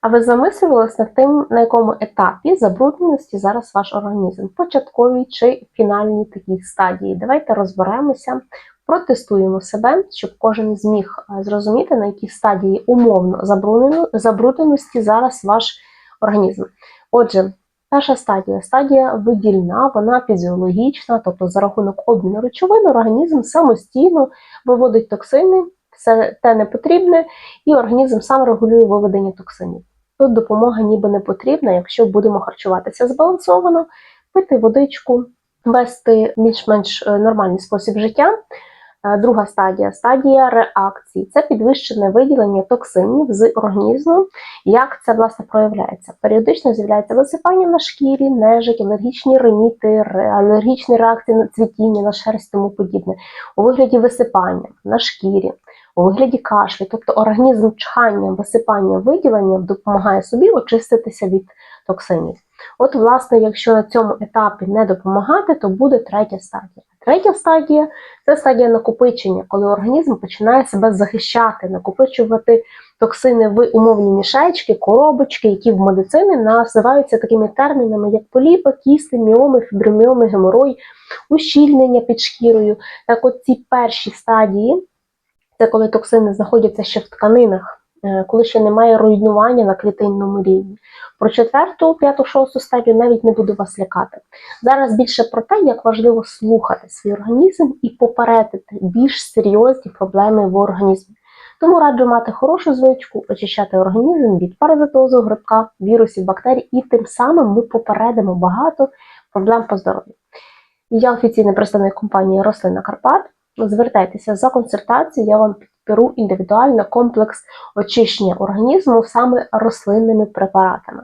А ви замислювались над тим, на якому етапі забрудненості зараз ваш організм? Початковій чи фінальній такій стадії? Давайте розберемося, протестуємо себе, щоб кожен зміг е, зрозуміти, на якій стадії умовно забруднено- забрудненості зараз ваш організм. Отже, перша стадія стадія видільна, вона фізіологічна, тобто за рахунок обміну речовин організм самостійно виводить токсини, все те не потрібне, і організм сам регулює виведення токсинів. Тут допомога ніби не потрібна, якщо будемо харчуватися збалансовано, пити водичку, вести більш-менш е, нормальний спосіб життя. Е, Друга стадія стадія реакції це підвищене виділення токсинів з організму. Як це власне проявляється? Періодично з'являється висипання на шкірі, нежить, алергічні риніти, алергічні реакції на цвітіння, на шерсть, тому подібне, у вигляді висипання на шкірі, у вигляді кашлю. Тобто організм чханням, висипанням, виділенням допомагає собі очиститися від токсинів. От, власне, якщо на цьому етапі не допомагати, то буде третя стадія. Третя стадія це стадія накопичення, коли організм починає себе захищати, накопичувати токсини в умовні мішечки, коробочки, які в медицині називаються такими термінами, як поліпи, кісти, міоми, фіброміоми, геморой, ущільнення під шкірою. Так от ці перші стадії, це коли токсини знаходяться ще в тканинах, е, коли ще немає руйнування на клітинному рівні. Про четверту, п'яту, шосту стадію навіть не буду вас лякати. Зараз більше про те, як важливо слухати свій організм і попередити більш серйозні проблеми в організмі. Тому раджу мати хорошу звичку, очищати організм від паразитозу, грибка, вірусів, бактерій, і тим самим ми попередимо багато проблем по здоров'ю. Я офіційний представник компанії Рослина Карпат. Звертайтеся за консультацією, я вам підберу індивідуально комплекс очищення організму саме рослинними препаратами.